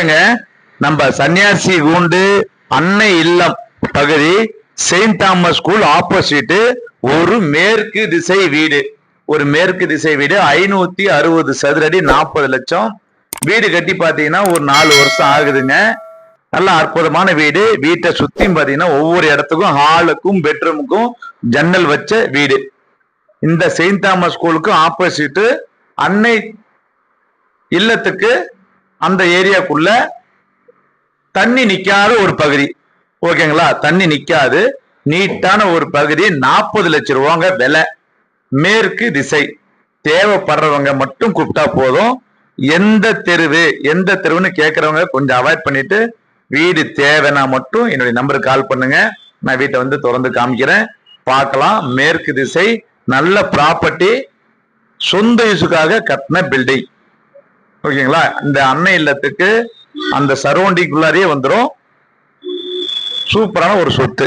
வணக்கங்க. நம்ம சன்னியாசி கூண்டு அன்னை இல்லம் பகுதி செயின்ட் தாமஸ் ஸ்கூல் ஆப்போசிட் ஒரு மேற்கு திசை வீடு. ஒரு மேற்கு திசை வீடு ஐநூத்தி அறுபது சதுரடி நாற்பது லட்சம். வீடு கட்டி பாத்தீங்கன்னா ஒரு நாலு வருஷம் ஆகுதுங்க. நல்ல அற்புதமான வீடு. வீட்டை சுத்தியும் பாத்தீங்கன்னா ஒவ்வொரு இடத்துக்கும் ஹாலுக்கும் பெட்ரூமுக்கும் ஜன்னல் வச்ச வீடு. இந்த செயின்ட் தாமஸ் ஸ்கூலுக்கும் ஆப்போசிட் அன்னை இல்லத்துக்கு அந்த ஏரியாக்குள்ள தண்ணி நிக்காத ஒரு பகுதி. ஓகேங்களா தண்ணி நிக்காது. நீட்டான ஒரு பகுதி. நாற்பது லட்சம் ரூபாங்க விலை. மேற்கு திசை. தேவைப்படுறவங்க மட்டும் கூப்பிட்டா போதும். எந்த தெருவு எந்த தெருவுன்னு கேட்கறவங்க கொஞ்சம் அவாய்ட் பண்ணிட்டு வீடு தேவைன்னா மட்டும் என்னுடைய நம்பருக்கு கால் பண்ணுங்க. நான் வீட்டை வந்து திறந்து காமிக்கிறேன். பார்க்கலாம். மேற்கு திசை. நல்ல ப்ராப்பர்ட்டி சொந்த யூஸுக்காக கட்டின பில்டிங் ஓகேங்களா? இந்த அன்னை இல்லத்துக்கு அந்த சரௌண்டிங்குள்ளாரியே வந்துடும் சூப்பரான ஒரு சொத்து.